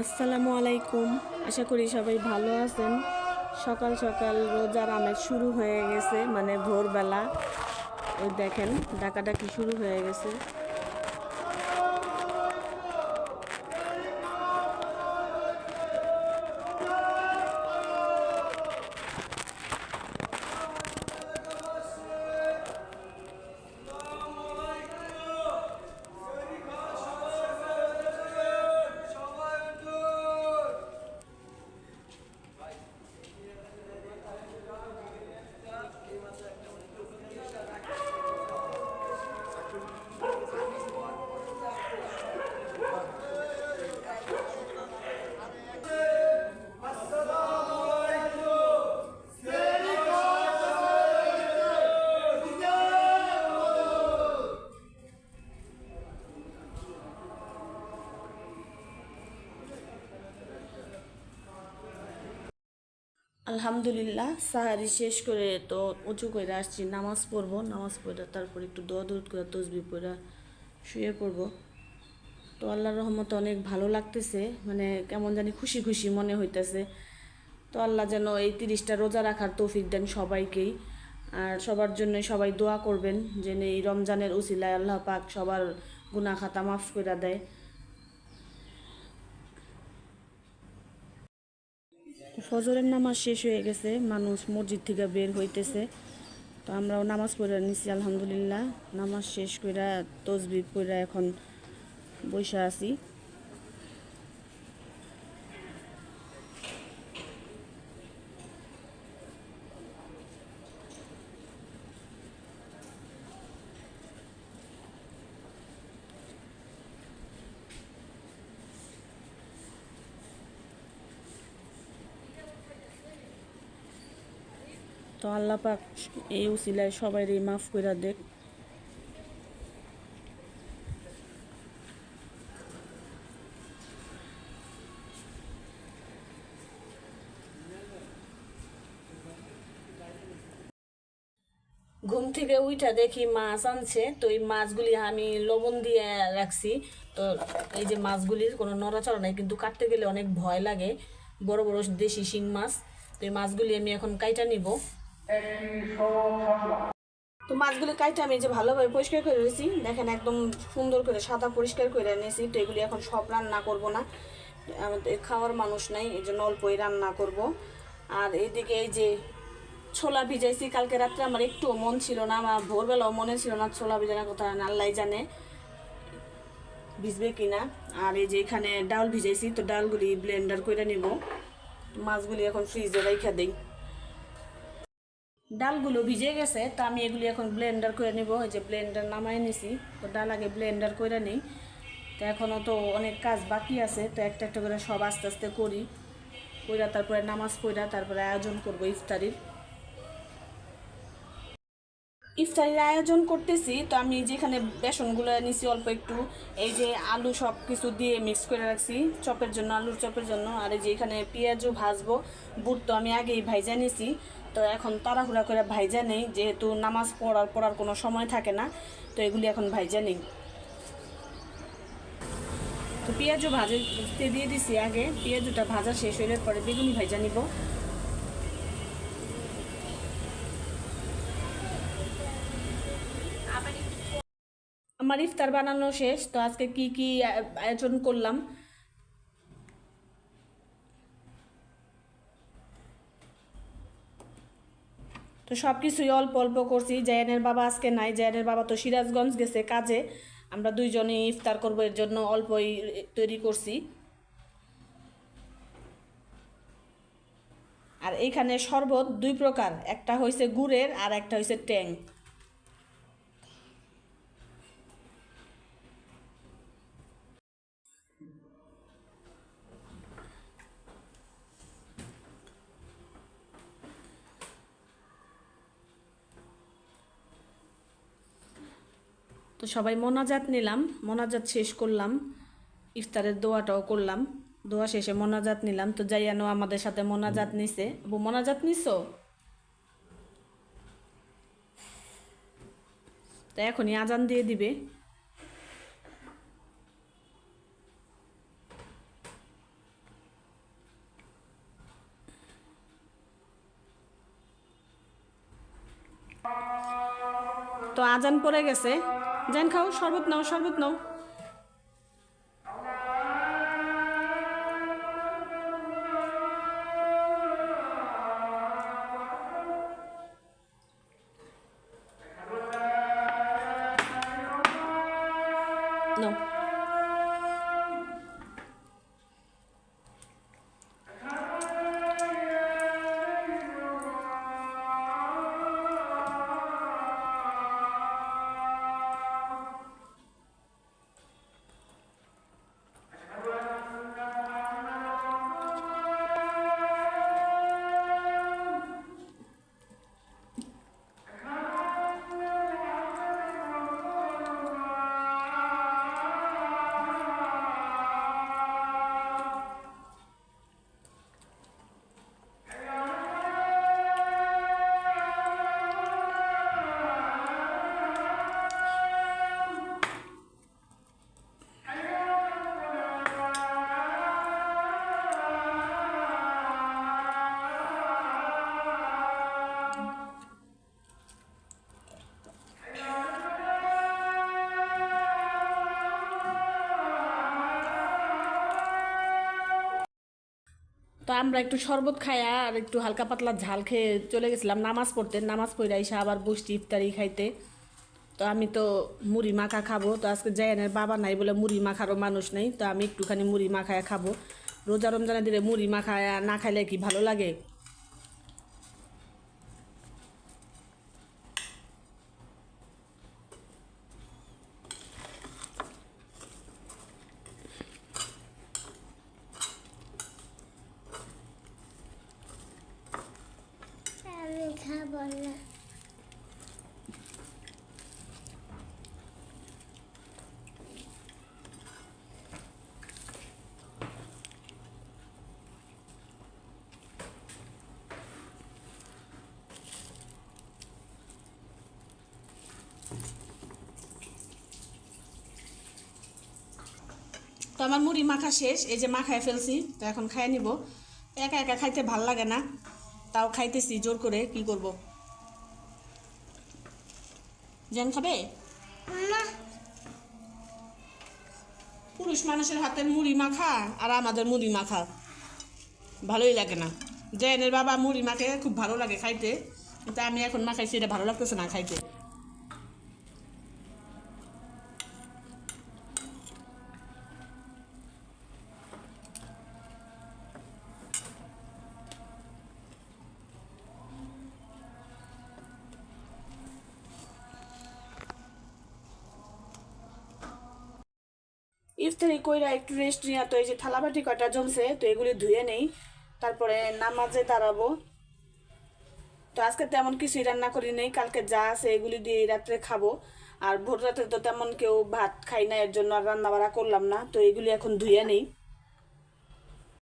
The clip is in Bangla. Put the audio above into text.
আসসালামু আলাইকুম। আশা করি সবাই ভালো আছেন। সকাল সকাল রোজার আমেজ শুরু হয়ে গেছে মানে ভোরবেলা। ওই দেখেন, ডাকাডাকি শুরু হয়ে গেছে। আলহামদুলিল্লাহ সাহারি শেষ করে তো উঁচু করে আসছি, নামাজ পড়ব, নামাজ পড়ে তারপর একটু দোয়া দূর করে তসবি পড়ে শুয়ে পড়ব। তো আল্লাহর রহমতে অনেক ভালো লাগতেছে মানে কেমন জানি খুশি খুশি মনে হইতেছে। তো আল্লাহ যেন এই তিরিশটা রোজা রাখার তৌফিক দেন সবাইকেই, আর সবার জন্য সবাই দোয়া করবেন, যেন এই রমজানের উসিলায় আল্লাহ পাক সবার গুনাহ খাতা মাফ করে দেয়। ফজরের নামাজ শেষ হয়ে গেছে, মানুষ মসজিদ থেকে বের হইতেছে। তো আমরাও নামাজ পড়ে নিছি, আলহামদুলিল্লাহ। নামাজ শেষ করে তসবি করে এখন বসে আছি। তো আল্লাহ পাক এই উসিলায় সবাই রে মাফ করে দেখ। ঘুম থেকে উইটা দেখি মাছ আনছে, তো এই মাছগুলি আমি লবণ দিয়ে রাখছি। তো এই যে মাছগুলির কোনো নড়াচড়া নাই, কিন্তু কাটতে গেলে অনেক ভয় লাগে। বড় বড় দেশি শিং মাছ, তো এই মাছগুলি আমি এখন কাইটা নিব। তো মাছগুলি কাইটা আমি যে ভালোভাবে পরিষ্কার করে নিয়েছি দেখেন একদম সুন্দর করে সাদা পরিষ্কার করে নিয়েছি তো এগুলি এখন সব রান্না করব না। আমাদের খাওয়ার মানুষ নাই, এই জন্য অল্পই রান্না করব। আর এইদিকে এই যে ছোলা ভিজাইছি, কালকে রাত্রে আমার একটু মন ছিল না, আমার ভোরবেলাও মনে ছিল না ছোলা ভিজানোর কথা আল্লাহ জানে ভিজবে কিনা। আর এই যে এখানে ডাল ভিজাইছি, তো ডালগুলি ব্লেন্ডার করে নিব। মাছগুলি এখন ফ্রিজে রেখে দিই। ডালগুলো ভিজে গেছে, তো আমি এগুলি এখন ব্লেন্ডার করে নিব। যে ব্লেন্ডার নামাই নিছি, তো ডাল আগে ব্লেন্ডার করে নিই। তো এখনও তো অনেক কাজ বাকি আছে, তো একটা একটা করে সব আস্তে আস্তে করি। কইরা তারপরে নামাজ পড়া, তারপরে আয়োজন করব ইফতারির। ইফতারির আয়োজন করতেছি, তো আমি যেখানে বেসনগুলো নিছি অল্প একটু, এই যে আলু সব কিছু দিয়ে মিক্স করে রাখছি, চপের জন্য, আলুর চপের জন্য। আর এই যে এখানে পেঁয়াজও ভাজবো, বুট তো আমি আগেই ভাইজা নিছি। তো এখন তাড়াহুড়া করে ভাইজা নেই, যেহেতু নামাজ পড়ার পড়ার কোনো সময় থাকে না, তো এগুলি এখন ভাইজা নেই। তো পেঁয়াজও ভাজতে দিয়ে দিছি আগে, পেঁয়াজটা ভাজা শেষ হলে পরে বেগুনি ভাইজা নিব। আমার ইফতার বানানো শেষ, তো আজকে কি কি আয়োজন করলাম? তো সব কিছুই অল্প অল্প করছি। জায়ানের বাবা আজকে নাই, জায়ানের বাবা তো সিরাজগঞ্জ গেছে কাজে। আমরা দুইজনে ইফতার করব, এর জন্য অল্পই তৈরি করছি। আর এইখানে শরবত দুই প্রকার, একটা হয়েছে গুড়ের আর একটা হয়েছে ট্যাং। তো সবাই মোনাজাত নিলাম, মোনাজাত শেষ করলাম, ইফতারের দোয়াটাও করলাম। দোয়া শেষে মোনাজাত নিলাম, তো জাইয়ানো আমাদের সাথে মোনাজাত নিছে। আবু, মোনাজাত নিছো? তো এখনই আজান দিয়ে দিবে। তো আজান পড়ে গেছে। যান খাও শরবত নাও শরবত নাও। নাও। তো আমরা একটু শরবত খাইয়া আর একটু হালকা পাতলা ঝাল খেয়ে চলে গেছিলাম, নামাজ পড়তে নামাজ পড়ে এসে আবার বসছি ইফতারি খাইতে। তো আমি তো মুড়ি মাখা খাব, তো আজকে জায়ানের বাবা নাই বলে মুড়ি মাখারও মানুষ নেই, তো আমি একটুখানি মুড়ি মাখায় খাব। রোজা রমজানের দিলে মুড়ি মাখায় না খাইলে কি ভালো লাগে আমি খাব না তো আমার মুড়ি মাখা শেষ এই যে মাখায় ফেলছি তো এখন খাই নিব। একা একা খাইতে ভালো লাগে না তাও খাইতেছি জোর করে কি করব? জ্যাম খাবে? পুরুষ মানুষের হাতের মুড়ি মাখা আর আমাদের মুড়ি মাখা ভালোই লাগে না। জেনের বাবা মুড়ি মাখে খুব ভালো লাগে খাইতে কিন্তু আমি এখন মাখাইছি এটা ভালো লাগতেছে না খাইতে। ইফতারি কইরা একটু রেস্ট নিয়ে তো এই যে থালাবাটি কটা জমছে, তো এগুলি ধুয়ে নেই। তারপরে নামাজে দাঁড়াবো। তো আজকে তেমন কিছুই রান্না করি নেই, কালকে যা আছে এগুলি দিয়ে রাত্রে খাব। আর ভোর রাতে তো তেমন কেউ ভাত খাই না, এর জন্য আর রান্না করলাম না, তো এগুলি এখন ধুয়ে নেই।